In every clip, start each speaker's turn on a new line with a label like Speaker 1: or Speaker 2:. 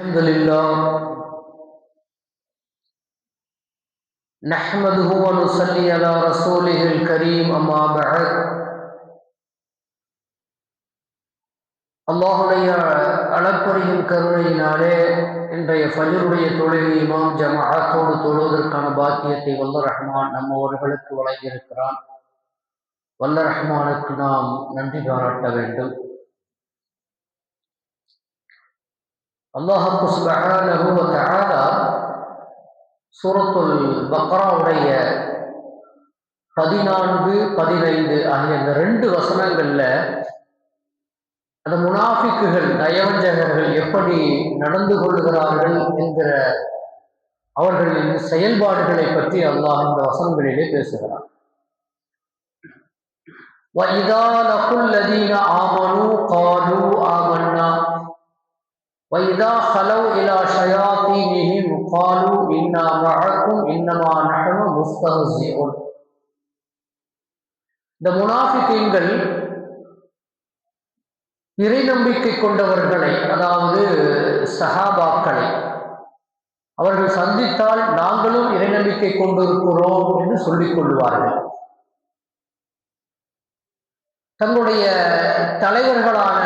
Speaker 1: الحمد لله نحمده ونصلي على رسوله الكريم أما بعد அல்லாஹுடைய அளப்பறையின் கருணையினாலே இன்றைய ஃபஜருடைய தொழுகை இமாம் ஜமாஅத்தோடு தொழுவதற்கான பாக்கியத்தை வல்ல ரஹ்மான் நம்மவர்களுக்கு வழங்கியிருக்கிறான் வல்ல ரஹ்மானுக்கு நாம் நன்றி பாராட்ட வேண்டும் அல்லாஹு சுபஹானஹு வ தஆலா சூரத்துல் பக்ராவுடைய பதினான்கு பதினைந்து ஆகிய இந்த ரெண்டு வசனங்கள்ல அந்த முனாஃபிக்குகள் நயவஞ்சகர்கள் எப்படி நடந்து கொள்கிறார்கள் என்கிற அவர்களின் செயல்பாடுகளை பற்றி அல்லாஹ் இந்த வசனங்களிலே பேசுகிறார் وَإِذَا لَقُوا الَّذِينَ آمَنُوا قَالُوا آمَنَّا وَإِذَا خَلَوْا إِلَى شَيَاطِينِهِمْ قَالُوا إِنَّا مَعَكُمْ إِنَّمَا نَحْنُ مُسْتَهْزِئُونَ இந்த முனாஃபிகீன்கள் இறை நம்பிக்கை கொண்டவர்களை அதாவது சஹாபாக்களை அவர்கள் சந்தித்தால் நாங்களும் இறை நம்பிக்கை கொண்டிருக்கிறோம் என்று சொல்லிக் கொள்வார்கள் தங்களுடைய தலைவர்களான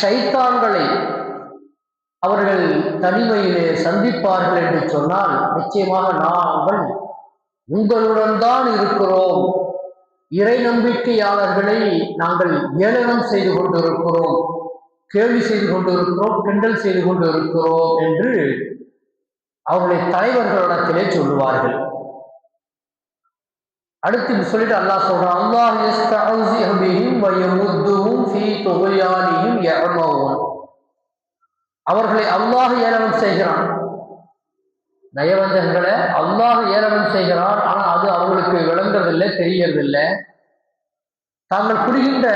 Speaker 1: ஷைத்தான்களை அவர்கள் தனிமையிலே சந்திப்பார்கள் என்று சொன்னால் நிச்சயமாக நாங்கள் உங்களுடன் தான் இருக்கிறோம். இறை நம்பிக்கையாளர்களை நாங்கள் ஏளனம் செய்து கொண்டிருக்கிறோம். கேள்வி செய்து கொண்டிருக்கிறோம் கிண்டல் செய்து கொண்டிருக்கிறோம் என்று அவர்களை தலைவர்களிடத்திலே சொல்லுவார்கள். அடுத்து இப்படி சொல்லிட்டு அல்லாஹ் சொல்றான் அல்லாஹ் அவர்களை அல்லாஹ் ஏளனம் செய்கிறான். நயவஞ்சகங்களை அல்லாஹ் ஏளனம் செய்கிறான். ஆனால் அது அவங்களுக்கு விளங்குறதில்லை தெரியறதில்லை. தாங்கள் புரிகின்ற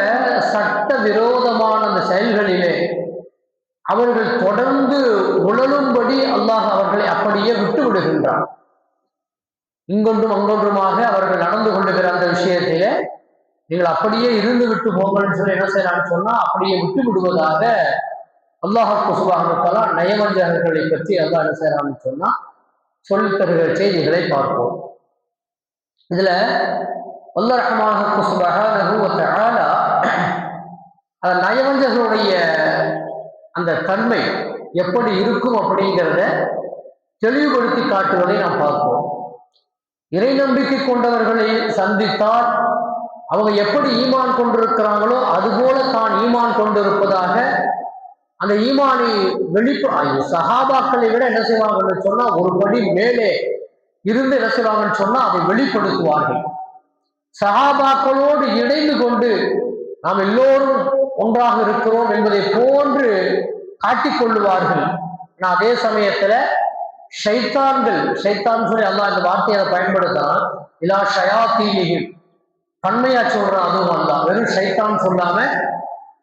Speaker 1: சட்ட விரோதமான அந்த செயல்களிலே அவர்கள் தொடர்ந்து உழலும்படி அல்லாஹ் அவர்களை அப்படியே விட்டு விடுகின்றான் இங்கொன்றும் அங்கொன்றுமாக அவர்கள் நடந்து கொள்ளுகிற அந்த விஷயத்திலே நீங்கள் அப்படியே இருந்து விட்டு போங்கள்னு சொல்லி என்ன செய்யலாம்னு சொன்னா அப்படியே விட்டு விடுவதாக அல்லாஹு சுபாகத்தாலா நயவஞ்சகர்களை பற்றி அல்லாஹ் என்ன செய்யறான்னு சொன்னா சொல்லித் தருகிற செய்திகளை பார்ப்போம். இதுல அல்ல ரஹமாக சுபகான அந்த நயவஞ்சகருடைய அந்த தன்மை எப்படி இருக்கும் அப்படிங்கிறத தெளிவுபடுத்தி காட்டுவதை நாம் பார்ப்போம். இறை நம்பிக்கை கொண்டவர்களை சந்தித்தால் அவங்க எப்படி ஈமான் கொண்டிருக்கிறாங்களோ அதுபோல தான் ஈமான் கொண்டிருப்பதாக அந்த ஈமானி வெளிப்பு சகாபாக்களை விட என்ன செய்வாங்கன்னு சொன்னா ஒரு படி மேலே இருந்து என்ன செய்வாங்கன்னு சொன்னா அதை வெளிப்படுத்துவார்கள். சகாபாக்களோடு இணைந்து கொண்டு நாம் எல்லோரும் ஒன்றாக இருக்கிறோம் என்பதை போன்று காட்டிக்கொள்ளுவார்கள் நான் அதே சமயத்துல ஷைத்தான்கள் ஷைத்தான் சொல்லி அல்லா இந்த வார்த்தையை அதை பயன்படுத்தலாம் ஷயா ஷயாத்தீலிகள் பன்மையா சொல்றான் அதுவும் அல்லா வெறும் ஷைத்தான் சொல்லாம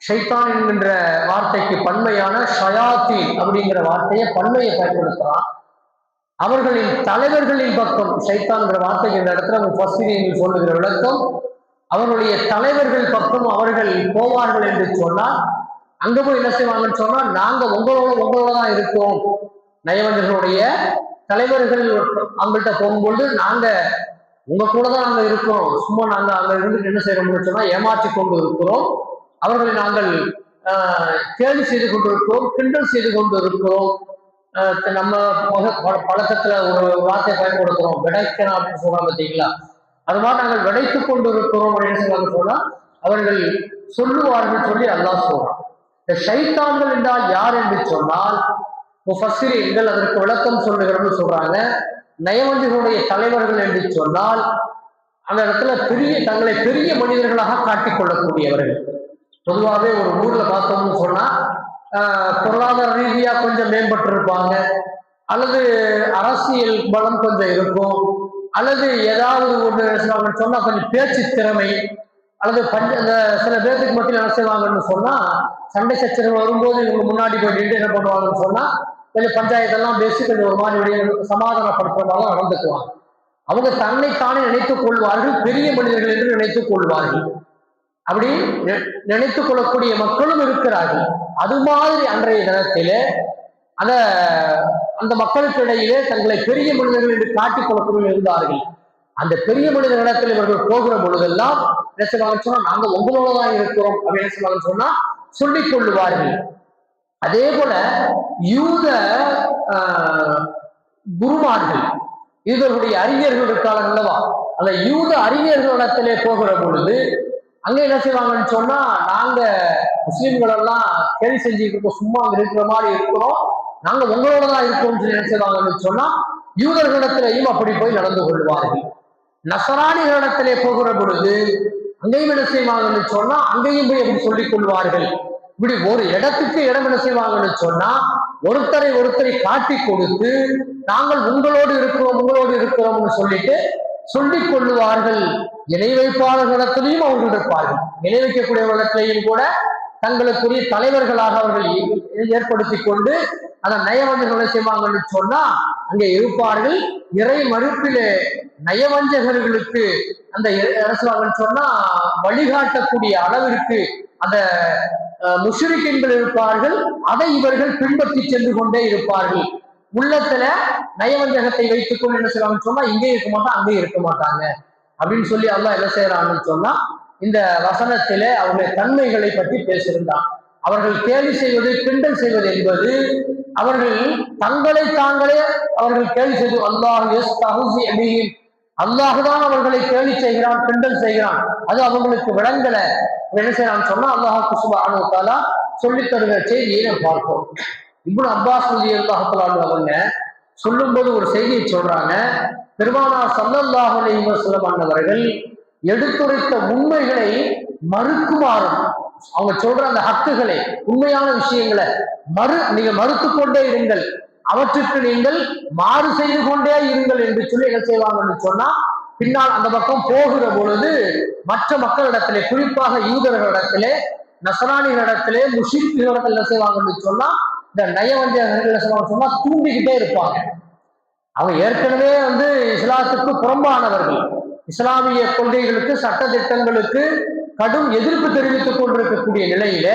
Speaker 1: ஷைத்தான் என்கின்ற வார்த்தைக்கு பன்மையான ஷயாத்தி அப்படிங்கிற வார்த்தையை பன்மையை பயன்படுத்துறான். அவர்களின் தலைவர்களின் பக்கம் ஷைத்தான்கிற வார்த்தைக்கு இந்த இடத்துல ஃபஸ்டினியில் சொல்லுகிற விளக்கம் அவர்களுடைய தலைவர்கள் பக்கம் அவர்கள் போவார்கள் என்று சொன்னால் அங்க போய் என்ன செய்வாங்கன்னு சொன்னா நாங்க உங்களோட உங்களோட தான் இருக்கோம். நயவந்தர்களுடைய தலைவர்கள் அவங்கள்ட்ட போகும்பொழுது நாங்க உங்க கூட தான் நாங்க இருக்கிறோம் சும்மா நாங்க அங்க இருந்து என்ன செய்யறோம்னு சொன்னா ஏமாற்றி கொண்டு இருக்கிறோம். அவர்களை நாங்கள் கேள்வி செய்து கொண்டிருக்கிறோம் கிண்டல் செய்து கொண்டிருக்கிறோம். நம்ம பழக்கத்துல ஒரு வார்த்தையை பயன்படுத்துறோம். விடைக்கணும் அப்படின்னு சொல்றாங்க பார்த்தீங்களா? அது மாதிரி நாங்கள் விடைத்து கொண்டிருக்கிறோம் அப்படின்னு சொல்லுவாங்க சொன்னா அவர்கள் சொல்லுவார்கள் சொல்லி அல்லாஹ் சொல்றான். இந்த ஷைத்தான்கள் என்றால் யார் என்று சொன்னால் முஃபஸ்ஸிரீன்கள் அதற்கு விளக்கம் சொல்லுகிறோம்னு சொல்றாங்க. நயவந்திகளுடைய தலைவர்கள் என்று சொன்னால் அந்த இடத்துல பெரிய தங்களை பெரிய மனிதர்களாக காட்டிக் கொள்ளக்கூடியவர்கள். பொதுவாகவே ஒரு ஊர்ல பார்த்தோம்னு சொன்னா பொருளாதார ரீதியா கொஞ்சம் மேம்பட்டு இருப்பாங்க அல்லது அரசியல் பலம் கொஞ்சம் இருக்கும். அல்லது ஏதாவது ஒன்று சொன்னா கொஞ்சம் பேச்சு திறமை அல்லது பஞ்ச அந்த சில பேர்த்துக்கு மட்டும் என்ன செய்வாங்கன்னு சொன்னா சண்டை சச்சரவு வரும்போது இவங்க முன்னாடி போய் நின்று என்ன பண்ணுவாங்கன்னு சொன்னா கொஞ்சம் பஞ்சாயத்தெல்லாம் பேசி கொஞ்சம் ஒரு மாதிரி சமாதானப்படுத்துற மாதிரி நடந்துக்குவாங்க. அவங்க தன்னை தானே நினைத்துக் கொள்வார்கள் பெரிய மனிதர்கள் என்று நினைத்துக் கொள்வார்கள். அப்படி நினைத்துக் கொள்ளக்கூடிய மக்களும் இருக்கிறார்கள். அது மாதிரி அன்றைய தினத்திலே அந்த அந்த மக்களுக்கு இடையிலே தங்களை பெரிய மனிதர்கள் என்று காட்டிக் கொள்ளக்கூடிய இருந்தார்கள். அந்த பெரிய மனிதர்களிடத்தில் இவர்கள் போகிற பொழுதெல்லாம் என்ன செய்வாங்கன்னு சொன்னா நாங்க உங்களோட தான் இருக்கிறோம் அப்படின்னு என்ன செய்வாங்கன்னு சொன்னா சொல்லிக் கொள்ளுவார்கள். அதே போல யூத குருமார்கள் இவர்களுடைய அறிஞர்கள் இருக்காங்க அல்லவா? அந்த யூத அறிஞர்களிடத்திலே போகிற பொழுது அங்க என்ன செய்வாங்கன்னு சொன்னா நாங்க முஸ்லீம்கள் எல்லாம் கேள்வி செஞ்சுட்டு இருக்கோம் சும்மா அங்க இருக்கிற மாதிரி இருக்கிறோம். நாங்க உங்களோட தான் இருக்கோம்னு சொல்லி என்ன செய்வாங்கன்னு சொன்னா யூதர்களிடத்திலையும் அப்படி போய் நடந்து கொள்வார்கள். நசராணிகளிடத்திலே போகிற பொழுது அங்கேயும் என்ன செய்வாங்கன்னு சொன்னா அங்கேயும் போய் அப்படி சொல்லிக் கொள்வார்கள். இப்படி ஒரு இடத்துக்கு இடம் என்ன செய்வாங்கன்னு சொன்னா ஒருத்தரை ஒருத்தரை காட்டி கொடுத்து நாங்கள் உங்களோடு இருக்கிறோம் உங்களோடு இருக்கிறோம்னு சொல்லிட்டு சொல்லிக் கொள்ளுவார்கள். இணை வைப்பாளர்களிடத்திலையும் அவர்கள் இருப்பார்கள். இணை வைக்கக்கூடியவர்களிடத்திலையும் கூட தங்களுக்குரிய தலைவர்களாக அவர்கள் ஏற்படுத்தி கொண்டு அந்த நயவஞ்சகர்களை செய்வாங்கன்னு சொன்னா அங்கே இருப்பார்கள். இறை மறுப்பிலே நயவஞ்சகர்களுக்கு அந்த அரசாங்கன்னு சொன்னா வழிகாட்டக்கூடிய அளவிற்கு அந்த அஹ், இருப்பார்கள். அதை இவர்கள் பின்பற்றி சென்று கொண்டே இருப்பார்கள். உள்ளத்துல நயவஞ்சகத்தை வைத்துக்கொண்டு என்ன செய்வாங்கன்னு சொன்னா இங்கே இருக்க மாட்டான் அங்கே இருக்க மாட்டாங்க. அப்படின்னு சொல்லி அல்லாஹ் என்ன செய்யறாங்கன்னு சொன்னா இந்த வசனத்திலே அவருடைய தன்மைகளை பற்றி பேசியிருந்தான். அவர்கள் கேள்வி செய்வது கிண்டல் செய்வது என்பது அவர்கள் தங்களை தாங்களே அவர்கள் கேள்வி செய்து அல்லாஹ் எஸ் தகுசி அல்லாஹுதான் அவர்களை கேள்வி செய்கிறான் கிண்டல் செய்கிறான். அது அவங்களுக்கு விளங்கல. என்ன செய்யறான்னு சொன்னா அல்லாஹ் குசுபா தாலா சொல்லித் தருகிற செய்தியை பார்ப்போம். இவ்வளவு அப்பாஸ் ரலி அவங்க சொல்லும்போது ஒரு செய்தியை சொல்றாங்க. பெருமானார் சல்லல்லாஹு அலைஹி வஸல்லம் எடுத்துரைத்த உண்மைகளை மறுக்குமாறும். அவங்க சொல்ற அந்த ஹக்குகளை உண்மையான விஷயங்களை மறு நீங்க மறுத்து கொண்டே இருங்கள். அவற்றுக்கு நீங்கள் மாறு செய்து கொண்டே இருங்கள் என்று சொல்லி என்ன செய்வாங்கன்னு சொன்னா பின்னால் அந்த பக்கம் போகிற பொழுது மற்ற மக்களிடத்திலே குறிப்பாக யூதர்களிடத்திலே நசராணிகளிடத்திலே முஷிர்களிடத்தில் என்ன செய்வாங்கன்னு சொன்னா இந்த நயவஞ்சகர்கள் என்ன செய்வாங்கன்னு சொன்னா தூண்டிக்கிட்டே இருப்பாங்க. அவங்க ஏற்கனவே வந்து இஸ்லாத்துக்கு புறம்பானவர்கள். இஸ்லாமிய கொள்கைகளுக்கு சட்ட திட்டங்களுக்கு கடும் எதிர்ப்பு தெரிவித்துக் கொண்டிருக்கக்கூடிய நிலையில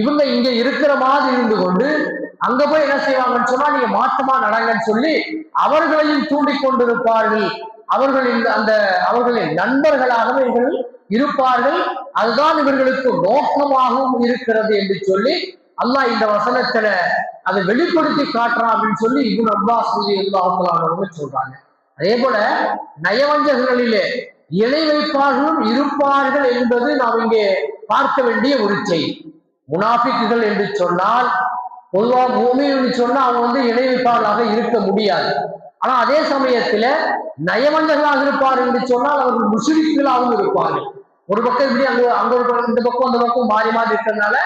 Speaker 1: இவங்க இங்க இருக்கிற மாதிரி இருந்து கொண்டு அங்க போய் என்ன செய்வாங்கன்னு சொன்னா நீங்க மாற்றமா நடங்கன்னு சொல்லி அவர்களையும் தூண்டி கொண்டிருப்பார்கள். அவர்கள் இந்த அந்த அவர்களின் நண்பர்களாகவும் இவர்கள் இருப்பார்கள். அதுதான் இவர்களுக்கு நோக்கமாகவும் இருக்கிறது என்று சொல்லி அல்லாஹ் இந்த வசனத்துல அதை வெளிப்படுத்தி காட்டுறான் அப்படின்னு சொல்லி இவன் அப்பாஸ் அவங்க சொல்றாங்க. அதே போல நயவஞ்சகர்களிலே இணை வைப்பார்களும் இருப்பார்கள் என்பது நாம் இங்கே பார்க்க வேண்டிய ஒரு செய்தி. முனாஃபிக்குகள் என்று சொன்னால் பொதுவா என்று சொன்னால் அவங்க வந்து இணை வைப்பார்களாக இருக்க முடியாது. ஆனா அதே சமயத்துல நயவஞ்சகளாக இருப்பார் என்று சொன்னால் அவர்கள் முஷிரிக்குகளாகவும் இருப்பார்கள். ஒரு பக்கம் இப்படி அங்க அங்க ஒரு பக்கம் இந்த பக்கம் அந்த பக்கம் மாறி மாறி இருக்கிறதுனால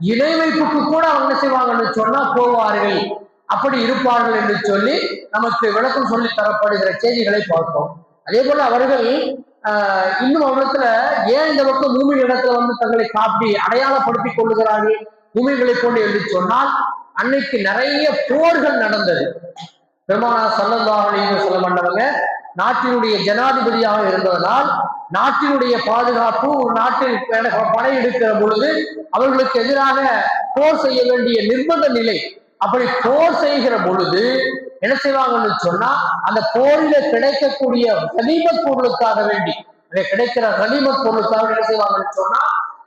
Speaker 1: இணை வைப்புக்கு கூட அவங்க என்ன செய்வாங்கன்னு சொன்னா போவார்கள். அப்படி இருப்பார்கள் என்று சொல்லி நமக்கு விளக்கம் சொல்லி தரப்படுகிற செய்திகளை பார்த்தோம். அதே போல அவர்கள் ஆஹ், இன்னும் அவரிடத்துல ஏன் இந்த பக்கம் பூமி இடத்துல வந்து தங்களை காப்பி அடையாளப்படுத்திக் கொள்ளுகிறார்கள்? பூமிகளை கொண்டு என்று சொன்னால் அன்னைக்கு நிறைய போர்கள் நடந்தது. பெருமானா சல்லல்லாஹு சொல்ல வஸல்லம் நாட்டினுடைய ஜனாதிபதியாக இருந்ததனால் நாட்டினுடைய பாதுகாப்பு ஒரு நாட்டில் படை படையெடுக்கிற பொழுது அவர்களுக்கு எதிராக போர் செய்ய வேண்டிய நிர்பந்த நிலை. அப்படி போர் செய்கிற பொழுது என்ன செய்வாங்கன்னு சொன்னா அந்த போரில கிடைக்கக்கூடிய கனிமத் பொருளுக்காக வேண்டி அதை கிடைக்கிற கனிமத் பொருளுக்காக என்ன செய்வாங்கன்னு சொன்னா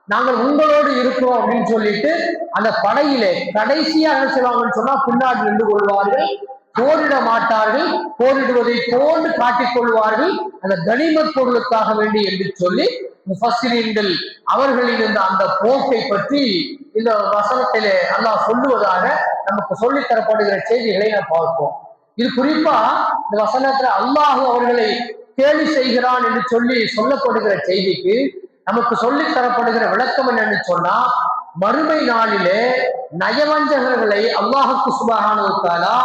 Speaker 1: நாங்கள் உங்களோடு இருக்கிறோம் அப்படின்னு சொல்லிட்டு அந்த படையிலே கடைசியா என்ன செய்வாங்கன்னு சொன்னா பின்னாடி நின்று கொள்வார்கள். போரிட மாட்டார்கள் போரிடுவதை போன்று காட்டிக் கொள்வார்கள். அந்த கனிமத் பொருளுக்காக வேண்டி என்று சொல்லி முஃபசிரீன்கள் அவர்களின் இந்த அந்த போக்கை பற்றி இந்த வசனத்திலே அல்லாஹ் சொல்லுவதாக நமக்கு சொல்லித் தரப்படுகிற செய்திகளை நாம் பார்ப்போம். இது குறிப்பா இந்த வசனத்துல அல்லாஹு அவர்களை கேலி செய்கிறான் என்று சொல்லி சொல்லப்படுகிற செய்திக்கு நமக்கு சொல்லித் தரப்படுகிற விளக்கம் என்னன்னு சொன்னா மறுமை நாளிலே நயவஞ்சகர்களை அல்லாஹுக்கு சுபகானுத்தாலா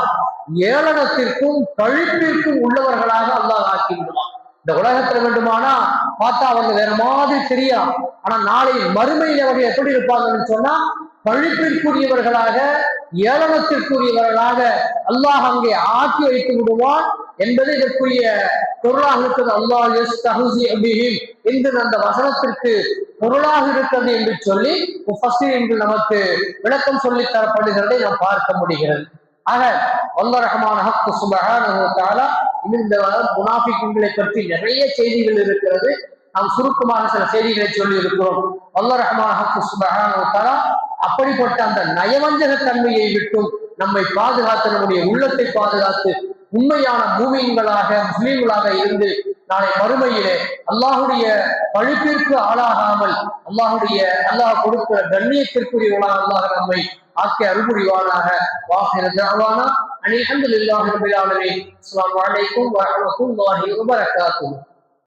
Speaker 1: ஏளனத்திற்கும் கழிப்பிற்கும் உள்ளவர்களாக அல்லாஹ் ஆக்கி விடுவான். இந்த உலகத்துல வேண்டுமானா பார்த்தா அவங்க வேற மாதிரி தெரியும் ஆனா நாளை மறுமையில அவங்க எப்படி இருப்பாங்கன்னு சொன்னா பழிப்பிற்குரியவர்களாக ஏளனத்திற்குரியவர்களாக அல்லாஹ் அங்கே ஆக்கி வைத்து விடுவான் என்பது இதற்குரிய பொருளாக இருக்கிறது. அல்லாஹ் எஸ் தகுசி அபிஹிம் என்று அந்த வசனத்திற்கு பொருளாக இருக்கிறது என்று சொல்லி என்று நமக்கு விளக்கம் சொல்லி தரப்படுகிறதை நாம் பார்க்க முடிகிறது. ஆக வல்ல ரஹமான ஹக்கு சுபஹானஹு இந்த முனாஃபிக்குகளை பற்றி நிறைய செய்திகள் இருக்கிறது. நாம் சுருக்கமாக சில செய்திகளை சொல்லி இருக்கிறோம் வல்ல ரஹமான ஹக்கு சுபகான அப்படிப்பட்ட அந்த நயவஞ்சக தன்மையை விட்டும் நம்மை பாதுகாத்து நம்முடைய உள்ளத்தை பாதுகாத்து உண்மையான பூமியங்களாக முஸ்லீம்களாக இருந்து நாளை மறுமையிலே அல்லாஹுடைய பழுப்பிற்கு ஆளாகாமல் அல்லாஹுடைய அல்லாஹ் கொடுக்கிற கண்ணியத்திற்குரியவனாக அல்லாஹ் நம்மை ஆக்கிய அருள்புரிவானாக. வாசிருந்தாவானா அணி அனில் அஹமதுல்லாஹி ரபில் ஆலமீன். அஸ்ஸலாமு அலைக்கும் வரஹ்மத்துல்லாஹி வபரகாத்துஹு